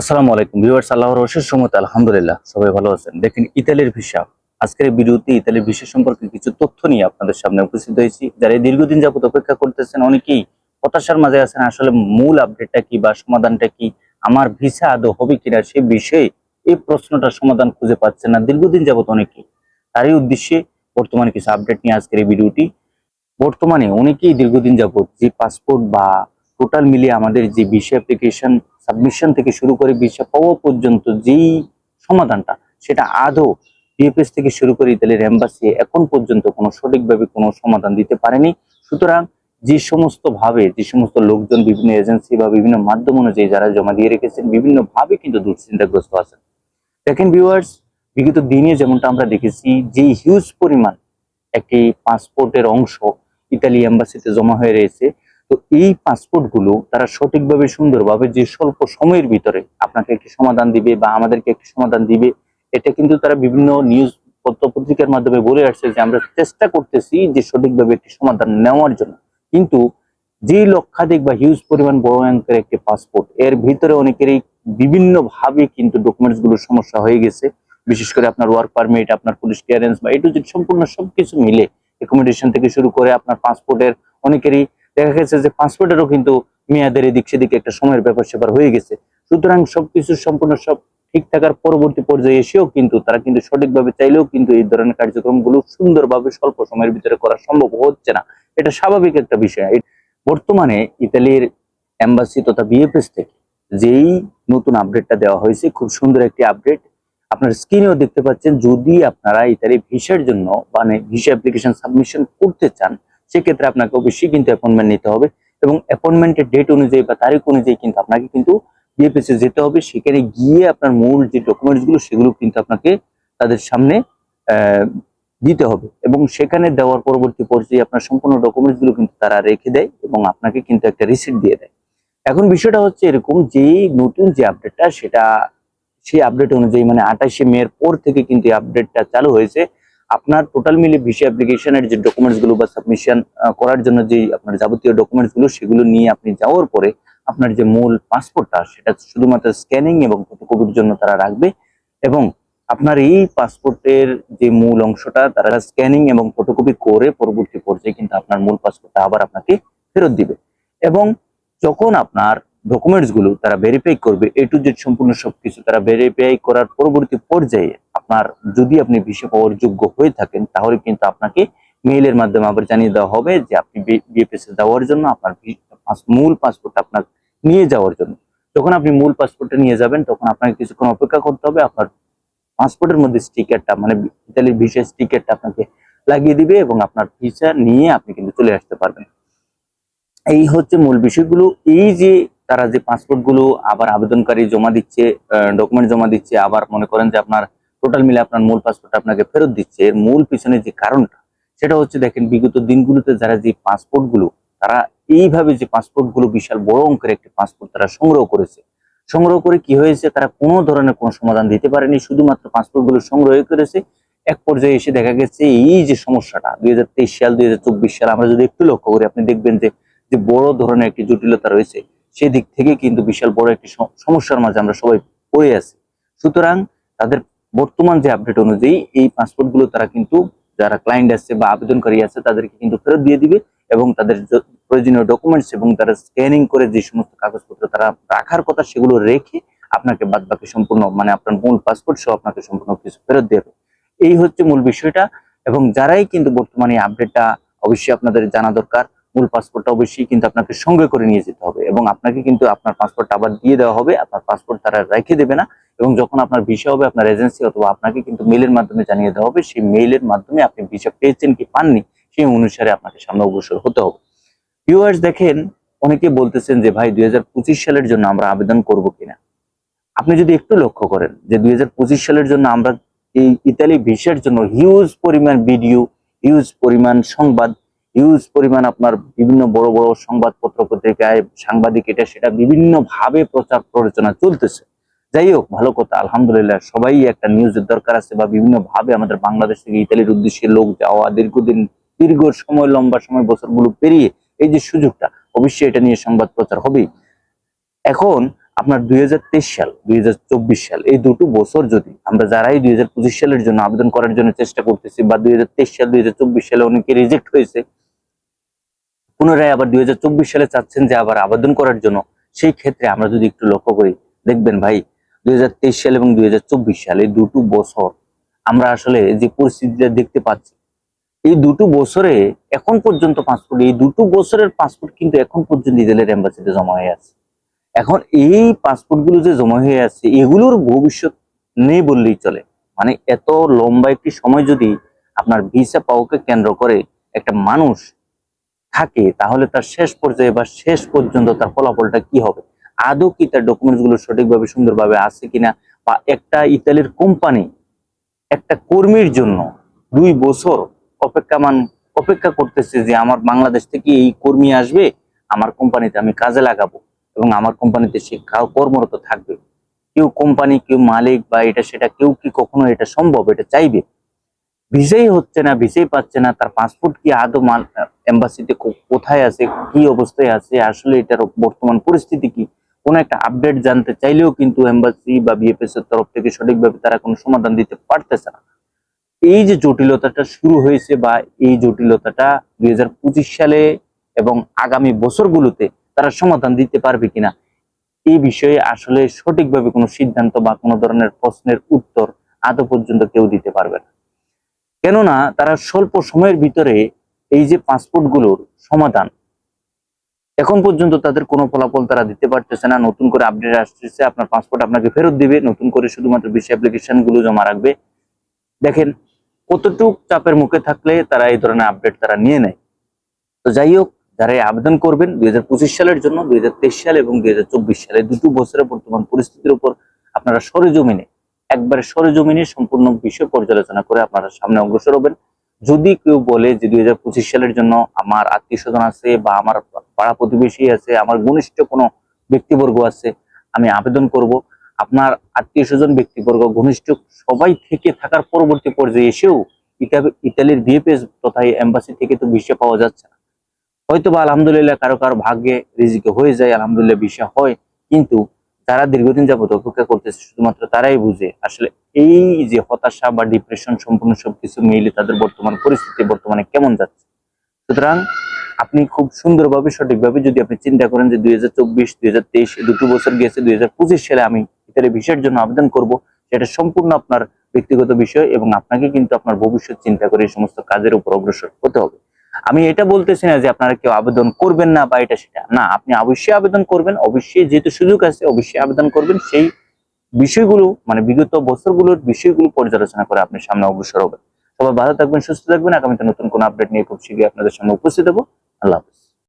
আসসালামু আলাইকুম। ভিউয়ার্স, আল্লাহর অশেষ সমত আলহামদুলিল্লাহ, সবাই ভালো আছেন। দেখেন, ইতালির ভিসা। আজকের ভিডিওতে ইতালির ভিসা সম্পর্কে কিছু তথ্য নিয়ে আপনাদের সামনে উপস্থিত হয়েছি। যারা দীর্ঘদিন যাবত অপেক্ষা করতেছেন, অনেকেই হতাশার মাঝে আছেন, আসলে মূল আপডেটটা কি বা সমাধানটা কি, আমার ভিসা আদৌ হবে কিনা সে বিষয়ে এই প্রশ্নটার সমাধান খুঁজে পাচ্ছেন না দীর্ঘদিন যাবত অনেকেই। তারই উদ্দেশ্যে বর্তমানে কিছু আপডেট নিয়ে আজকের এই ভিডিওটি। বর্তমানে অনেকেই দীর্ঘদিন যাবত যে পাসপোর্ট বা টোটাল মিলিয়ে আমাদের যে ভিসা অ্যাপ্লিকেশন সাবমিশন থেকে শুরু করে ভিসা পাওয়া পর্যন্ত যেই সমাধানটা, সেটা আদৌ ডিএফএস থেকে শুরু করে ইতালির এম্বাসি এখন পর্যন্ত কোনো সঠিকভাবে কোনো সমাধান দিতে পারেনি। সুতরাং যে সমস্ত ভাবে, যে সমস্ত লোকজন, বিভিন্ন এজেন্সি বা বিভিন্ন মাধ্যম অনুযায়ী যারা জমা দিয়ে রেখেছেন বিভিন্ন ভাবে কিন্তু দুশ্চিন্তাগ্রস্ত আছেন। দেখেন ভিউয়ার্স বিগত দিনে যেমনটা আমরা দেখেছি, যে হিউজ পরিমাণ একটি পাসপোর্টের অংশ ইতালি এম্বাসিতে জমা হয়ে রয়েছে তো এই পাসপোর্টগুলো তারা সঠিকভাবে, সুন্দরভাবে যে স্বল্প সময়ের ভিতরে আপনাকে একটি সমাধান দিবে বা আমাদেরকে একটি সমাধান দিবে, এটা কিন্তু তারা বিভিন্ন নিউজ পত্র পত্রিকার মাধ্যমে বলে আসছে যে আমরা চেষ্টা করতেছি যে সঠিকভাবে একটি সমাধান নেওয়ার জন্য। কিন্তু যে লক্ষাধিক বা হিউজ পরিমাণ বড় অঙ্কের একটি পাসপোর্ট এর ভিতরে অনেকেরই বিভিন্ন ভাবে কিন্তু ডকুমেন্টসগুলোর সমস্যা হয়ে গেছে। বিশেষ করে আপনার ওয়ার্ক পারমিট আপনার পুলিশ ক্লিয়ারেন্স বা এটু সম্পূর্ণ সবকিছু মিলে একোমোডেশন থেকে শুরু করে আপনার পাসপোর্টের অনেকেরই দেখা গেছে যে পাসপোর্টেরও কিন্তু মেয়াদের এদিক সেদিকে একটা সময়ের ব্যাপার স্যাপার হয়ে গেছে। সুতরাং সবকিছু সম্পূর্ণ সব ঠিক থাকার পরবর্তী পর্যায়ে এসেও কিন্তু তারা কিন্তু সঠিকভাবে চাইলেও কিন্তু এই ধরনের কার্যক্রমগুলো সুন্দরভাবে স্বল্প সময়ের ভিতরে করা সম্ভব হচ্ছে না। এটা স্বাভাবিক একটা বিষয়। বর্তমানে ইতালির এম্বাসি তথা বিএফএস থেকে যেই নতুন আপডেটটা দেওয়া হয়েছে, খুব সুন্দর একটি আপডেট। আপনার স্ক্রিনেও দেখতে পাচ্ছেন, যদি আপনারা ইতালি ভিসার জন্য মানে ভিসা অ্যাপ্লিকেশন সাবমিশন করতে চান সেক্ষেত্রে আপনাকে অবশ্যই কিন্তু অ্যাপয়েন্টমেন্ট নিতে হবে এবং অ্যাপয়েন্টমেন্টের ডেট অনুযায়ী বা তারিখ অনুযায়ী কিন্তু আপনাকে কিন্তু বিএফএস এ যেতে হবে। সেখানে গিয়ে আপনার মূল যে ডকুমেন্টসগুলো সেগুলো কিন্তু আপনাকে তাদের সামনে দিতে হবে এবং সেখানে দেওয়ার পরবর্তী পর্যায়ে আপনার সম্পূর্ণ ডকুমেন্টসগুলো কিন্তু তারা রেখে দেয় এবং আপনাকে কিন্তু একটা রিসিপ্ট দিয়ে দেয়। এখন বিষয়টা হচ্ছে এরকম যে নতুন যে আপডেটটা সেটা সেই আপডেট অনুযায়ী মানে আঠাশে মে এর পর থেকে কিন্তু আপডেটটা চালু হয়েছে। আপনার টোটাল মিলে ভিসা অ্যাপ্লিকেশনের যে ডকুমেন্টসগুলো বা সাবমিশন করার জন্য যে আপনার যাবতীয় ডকুমেন্টসগুলো, সেগুলো নিয়ে আপনি যাওয়ার পরে আপনার যে মূল পাসপোর্টটা সেটা শুধুমাত্র স্ক্যানিং এবং ফটোকপির জন্য তারা রাখবে এবং আপনার এই পাসপোর্টের যে মূল অংশটা, তারা স্ক্যানিং এবং ফটোকপি করে পরবর্তী পর্যায়ে কিন্তু আপনার মূল পাসপোর্টটা আবার আপনাকে ফেরত দিবে। এবং যখন আপনার ডকুমেন্টসগুলো তারা ভেরিফাই করবে এ টু জেড সম্পূর্ণ সবকিছু তারা ভেরিফাই করার পরবর্তী পর্যায়ে আপনার যদি আপনি ভিসা পাওয়ার যোগ্য হয়ে থাকেন, তাহলে কিন্তু আপনাকে মেইলের মাধ্যমে আবার জানিয়ে দেওয়া হবে যে আপনি বিএফএস এ যাওয়ার জন্য আপনার মূল পাসপোর্ট আপনার নিয়ে যাওয়ার জন্য। যখন আপনি মূল পাসপোর্টটা নিয়ে যাবেন, তখন আপনাকে কিছুক্ষণ অপেক্ষা করতে হবে, আপনার পাসপোর্টের মধ্যে স্টিকারটা মানে ইতালির ভিসা স্টিকারটা আপনাকে লাগিয়ে দিবে এবং আপনার ভিসা নিয়ে আপনি কিন্তু চলে আসতে পারবেন। এই হচ্ছে মূল বিষয়গুলো। এই যে তারা যে পাসপোর্টগুলো আবার আবেদনকারী জমা দিচ্ছে ডকুমেন্ট জমা দিচ্ছে, আবার মনে করেন যে আপনার টোটাল মিলে আপনার মূল পাসপোর্ট আপনাকে ফেরত দিচ্ছে, এর মূল পিছনে যে কারণটা, সেটা হচ্ছে দেখেন, বিগত দিনগুলোতে যারা যে পাসপোর্টগুলো, তারা এইভাবে যে পাসপোর্টগুলো বিশাল বড় অঙ্কের একটি পাসপোর্ট তারা সংগ্রহ করেছে। সংগ্রহ করে কি হয়েছে, তারা কোনো ধরনের কোনো সমাধান দিতে পারেনি, শুধুমাত্র পাসপোর্টগুলো সংগ্রহ করেছে। এক পর্যায়ে এসে দেখা গেছে, এই যে সমস্যাটা, দুই হাজার তেইশ সাল, দুই হাজার চব্বিশ সাল, আমরা যদি একটু লক্ষ্য করি, আপনি দেখবেন যে বড় ধরনের একটি জটিলতা রয়েছে। সেই দিক থেকে কিন্তু বিশাল বড় একটি সমস্যার মাঝে আমরা সবাই পড়ে আছি। সুতরাং তাদের বর্তমান যে আপডেট অনুযায়ী এই পাসপোর্টগুলো তারা কিন্তু যারা ক্লায়েন্ট আছে বা আবেদনকারী আছে তাদেরকে কিন্তু ফেরত দিয়ে দিবে এবং তাদের প্রয়োজনীয় ডকুমেন্টস এবং তারা স্ক্যানিং করে যে সমস্ত কাগজপত্র তারা রাখার কথা সেগুলো রেখে আপনাকে বাদ বাকি সম্পূর্ণ মানে আপনার মূল পাসপোর্ট সহ আপনাকে সম্পূর্ণ কিছু ফেরত দেবে। এই হচ্ছে মূল বিষয়টা এবং যারাই কিন্তু বর্তমানে আপডেটটা অবশ্যই আপনাদের জানা দরকার। মূল পাসপোর্টটা অবশ্যই কিন্তু আপনাকে সঙ্গে করে নিয়ে যেতে হবে এবং আপনাকে কিন্তু আপনার পাসপোর্ট আবার দিয়ে দেওয়া হবে, আপনার পাসপোর্ট তারা রেখে দেবে না এবং যখন আপনার ভিসা হবে, আপনার এজেন্সি অথবা আপনাকে কিন্তু মেইলের মাধ্যমে জানিয়ে দেওয়া হবে, সেই মেইলের মাধ্যমে আপনি ভিসা পেয়েছেন কি পাননি, সেই অনুসারে আপনাকে সামনে অগ্রসর হতে হবে। ভিউয়ার্স দেখেন, অনেকে বলতেছেন যে, ভাই, দুই হাজার পঁচিশ সালের জন্য আমরা আবেদন করব কিনা? আপনি যদি একটু লক্ষ্য করেন যে, দুই হাজার পঁচিশ সালের জন্য আমরা এই ইতালি ভিসার জন্য হিউজ পরিমাণ ভিডিও হিউজ পরিমাণ সংবাদ হিউজ পরিমাণ আপনার বিভিন্ন বড় বড় সংবাদপত্র পত্রিকায় সাংবাদিক এটা সেটা বিভিন্ন ভাবে প্রচার প্ররোচনা চলতেছে। যাই হোক, ভালো কথা, আলহামদুলিল্লাহ, সবাই একটা নিউজের দরকার আছে বা বিভিন্ন ভাবে আমাদের বাংলাদেশ থেকে ইতালির উদ্দেশ্যে লোক যাওয়া, দীর্ঘদিন, দীর্ঘ সময়, লম্বা সময়, বছরগুলো পেরিয়ে এই যে সুযোগটা, অবশ্যই এটা নিয়ে সংবাদ প্রচার হবেই। এখন আপনার দুই হাজার তেইশ সাল, দুই হাজার চব্বিশ সাল, এই দুটো বছর যদি আমরা যারাই দুই হাজার পঁচিশ সালের জন্য আবেদন করার জন্য চেষ্টা করতেছি বা দুই হাজার তেইশ সাল, দুই হাজার চব্বিশ সালে অনেকে রিজেক্ট হয়েছে পুনরায় আবার দুই হাজার চব্বিশ সালে চাচ্ছেন যে আবার আবেদন করার জন্য, সেই ক্ষেত্রে আমরা যদি একটু লক্ষ্য করি, দেখবেন ভাই, দুই হাজার তেইশ সাল এবং দুই সাল দুটো বছর আমরা আসলে যে পরিস্থিতিটা দেখতে পাচ্ছি, এই দুটো বছরে এখন পর্যন্ত পাসপোর্ট এই দুটো বছরের পাসপোর্ট কিন্তু এখন পর্যন্ত ইসরায়েলের এম্বাসিতে জমা হয়ে আছে। এখন এই পাসপোর্টগুলো যে জমা হয়ে আছে, এগুলোর ভবিষ্যৎ নেই বললেই চলে। মানে এত লম্বা একটি সময় যদি আপনার ভিসা পাওয়াকে কেন্দ্র করে একটা মানুষ থাকে, তাহলে তার শেষ পর্যায়ে বা শেষ পর্যন্ত তার ফলাফলটা কি হবে? আদৌ কি তার ডকুমেন্টসগুলো সঠিকভাবে, সুন্দরভাবে আছে কিনা? বা একটা ইতালির কোম্পানি একটা কর্মীর জন্য দুই বছর অপেক্ষামান, অপেক্ষা করতেছে যে আমার বাংলাদেশ থেকে এই কর্মী আসবে, আমার কোম্পানিতে আমি কাজে লাগাবো এবং আমার কোম্পানিতে সে কর্মরত থাকবে। কেউ কোম্পানি কেউ মালিক বা এটা সেটা কেউ কি কখনো এটা সম্ভব, এটা চাইবে? ভিসাই হচ্ছে না ভিসাই পাচ্ছে না, তার পাসপোর্ট কি আদৌ এম্বাসিতে কোথায় আছে, কি অবস্থায় আছে, আসলে এটার বর্তমান পরিস্থিতি কি? কোনো একটা আপডেট জানতে চাইলেও কিন্তু এম্বাসি বা বিএফএস এর তরফ থেকে সঠিকভাবে তারা কোনো সমাধান দিতে পারতেছে না। এই যে জটিলতাটা শুরু হয়েছে বা এই জটিলতাটা দুই হাজার পঁচিশ সালে এবং আগামী বছরগুলোতে তারা সমাধান দিতে পারবে কিনা, এই বিষয়ে আসলে সঠিকভাবে কোনো সিদ্ধান্ত বা কোনো ধরনের প্রশ্নের উত্তর আদৌ পর্যন্ত কেউ দিতে পারবে না। কেননা তারা স্বল্প সময়ের ভিতরে এই যে পাসপোর্টগুলোর সমাধান, এখন পর্যন্ত তাদের কোনো ফলাফল তারা দিতে পারতেছে না। নতুন করে আপডেট আসতেছে, আপনার পাসপোর্ট আপনাকে ফেরত দিবে, নতুন করে শুধুমাত্র বেশি অ্যাপ্লিকেশনগুলো জমা রাখবে। দেখেন, কতটুক চাপের মুখে থাকলে তারা এই ধরনের আপডেট তারা নিয়ে নেয়। তো যাই হোক, যারা আবেদন করবেন, দুই হাজার পঁচিশ সালের জন্য, দুই হাজার তেইশ সাল এবং দুই হাজার চব্বিশ সালে দুটো বছরের বর্তমান পরিস্থিতির উপর আপনারা সরেজমিনে একবারে সরেজমিনে সম্পূর্ণ বিষয় পর্যালোচনা করে আপনারা সামনে অগ্রসর হবেন। যদি কেউ বলে যে দুই হাজার পঁচিশ সালের জন্য আমার আত্মীয় স্বজন আছে বা আমার পাড়া প্রতিবেশী আছে, আমার ঘনিষ্ঠ কোনো ব্যক্তিবর্গ আছে, আমি আবেদন করব। আপনার আত্মীয় স্বজন, ব্যক্তিবর্গ, ঘনিষ্ঠ সবাই থেকে থাকার পরবর্তী পর্যায়ে এসেও ইতা- ইতালির বিএফএস তথা এম্বাসি থেকে তো ভিসা পাওয়া যাচ্ছে না। হয়তো বা আলহামদুলিল্লাহ কারও কারও ভাগ্যে রিজিকে হয়ে যায়, আলহামদুলিল্লাহ ভিসা হয়, কিন্তু যারা দীর্ঘদিন যাবত অপেক্ষা করতেছে, শুধুমাত্র তারাই বুঝে। আসলে এই যে হতাশা বা ডিপ্রেশন সম্পূর্ণ সবকিছু মিলে তাদের বর্তমান পরিস্থিতি, বর্তমানে কেমন যাচ্ছে? সুতরাং আপনি খুব সুন্দরভাবে, সঠিকভাবে যদি আপনি চিন্তা করেন যে দুই হাজার চব্বিশ, দুই হাজার দুটো বছর গিয়েছে, দুই হাজার পঁচিশ সালে আমি ইতালি ভিসার জন্য আবেদন করব, সেটা সম্পূর্ণ আপনার ব্যক্তিগত বিষয় এবং আপনাকে কিন্তু আপনার ভবিষ্যৎ চিন্তা করে এই সমস্ত কাজের উপর অগ্রসর হতে হবে। আমি এটা বলতেছি না যে আপনারা কেউ আবেদন করবেন না বা এটা সেটা। না, আপনি অবশ্যই আবেদন করবেন, অবশ্যই যেহেতু সুযোগ আছে, অবশ্যই আবেদন করবেন। সেই বিষয়গুলো মানে বিগত বছরগুলোর বিষয়গুলো পর্যালোচনা করে আপনি সামনে অগ্রসর হবেন সবাই ভালো থাকবেন, সুস্থ থাকবেন। আগামীতে নতুন কোনো আপডেট নিয়ে খুব শীঘ্রই আপনাদের সামনে উপস্থিত হব। আল্লাহ হাফেজ।